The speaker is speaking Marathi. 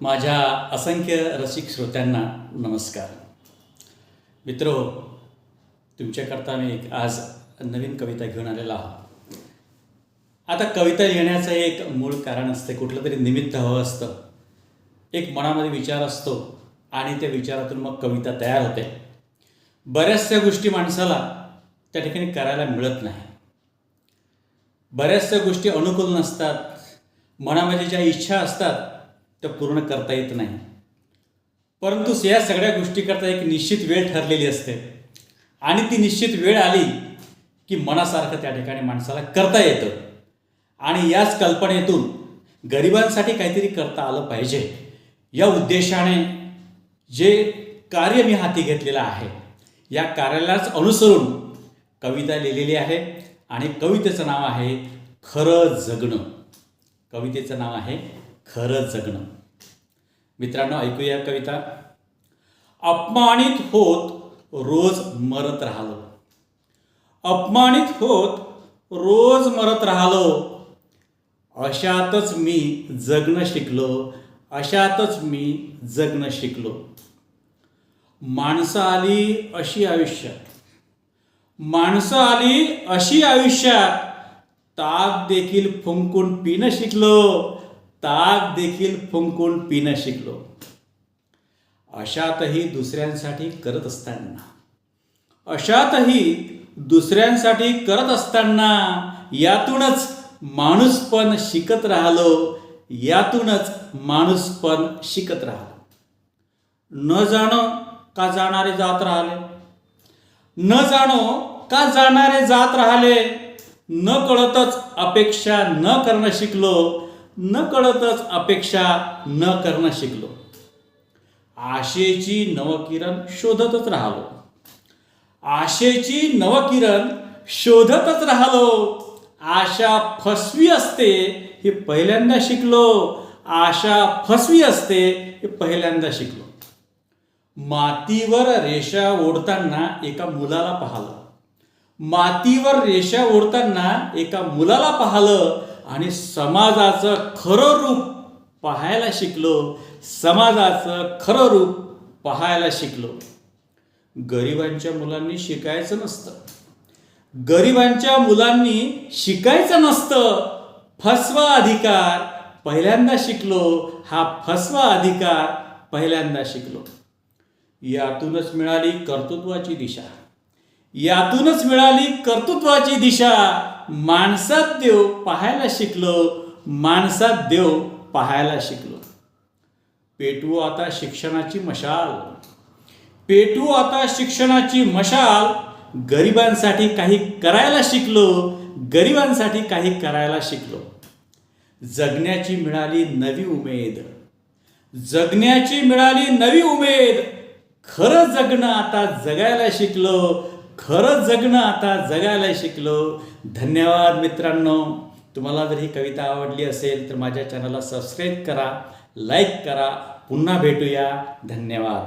माझ्या असंख्य रसिक श्रोत्यांना नमस्कार. मित्र तुमच्याकरता मी एक आज नवीन कविता घेऊन आलेला आहोत आता कविता लिहिण्याचं एक मूळ कारण असते कुठलं तरी निमित्त हवं असतं. एक मनामध्ये विचार असतो आणि त्या विचारातून मग कविता तयार होते. बऱ्याचशा गोष्टी माणसाला त्या ठिकाणी करायला मिळत नाही. बऱ्याचशा गोष्टी अनुकूल नसतात. मनामध्ये ज्या इच्छा असतात त्या पूर्ण करता येत नाही. परंतु या सगळ्या गोष्टीकरता एक निश्चित वेळ ठरलेली असते. आणि ती निश्चित वेळ आली की मनासारखं त्या ठिकाणी माणसाला करता येतं. आणि याच कल्पनेतून गरिबांसाठी काहीतरी करता आलं पाहिजे. या उद्देशाने जे कार्य मी हाती घेतलेलं आहे या कार्यालाच अनुसरून कविता लिहिलेली आहे आणि कवितेचं नाव आहे खरं जगणं. कवितेचं नाव आहे खरं जगणं. मित्रांनो ऐकूया कविता. अपमानित होत रोज मरत राहिलो. अपमानित होत रोज मरत राहिलो. अशातच मी जगणं शिकलो. अशातच मी जगणं शिकलो. माणसं आली अशी आयुष्यात. माणसं आली अशी आयुष्यात. ताक देखील फुंकून पिणं शिकलो. ताक देखील फुंकून पिणं शिकलो. अशातही दुसऱ्यांसाठी करत असताना. अशातही दुसऱ्यांसाठी करत असताना यातूनच माणूसपण शिकत राहिलो यातूनच माणूसपण शिकत राहिलो. न जाणो का जाणारे जात राहिले? न जाणो का जाणारे जात राहिले? न कळतच अपेक्षा न करणं शिकलो न कळतच अपेक्षा न करणं शिकलो. आशेची नवकिरण शोधतच राहलो. आशेची नवकिरण शोधतच राहलो. आशा फसवी असते हे पहिल्यांदा शिकलो. आशा फसवी असते हे पहिल्यांदा शिकलो. मातीवर रेषा ओढताना एका मुलाला पाहलं. मातीवर रेषा ओढताना एका मुलाला पाहिलं. आणि समाजाचं खरं रूप पाहायला शिकलो समाजाचं खरं रूप पाहायला शिकलो. गरिबांच्या मुलांनी शिकायचं नसतं. गरिबांच्या मुलांनी शिकायचं नसतं. फसवा अधिकार पहिल्यांदा शिकलो हा फसवा अधिकार पहिल्यांदा शिकलो. यातूनच मिळाली कर्तृत्वाची दिशा. यातूनच मिळाली कर्तृत्वाची दिशा. माणसात देव पाहायला शिकलो माणसात देव पाहायला शिकलो. पेटवू आता शिक्षणाची मशाल. पेटवू आता शिक्षणाची मशाल. गरिबांसाठी काही करायला शिकलो गरिबांसाठी काही करायला शिकलो. जगण्याची मिळाली नवी उमेद. जगण्याची मिळाली नवी उमेद. खरं जगणं आता जगायला शिकलो खरं जगणं आता जगायला शिकलो. धन्यवाद मित्रांनो. तुम्हाला जर ही कविता आवडली असेल तर माझ्या चॅनलला सबस्क्राईब करा लाईक करा. पुन्हा भेटूया. धन्यवाद.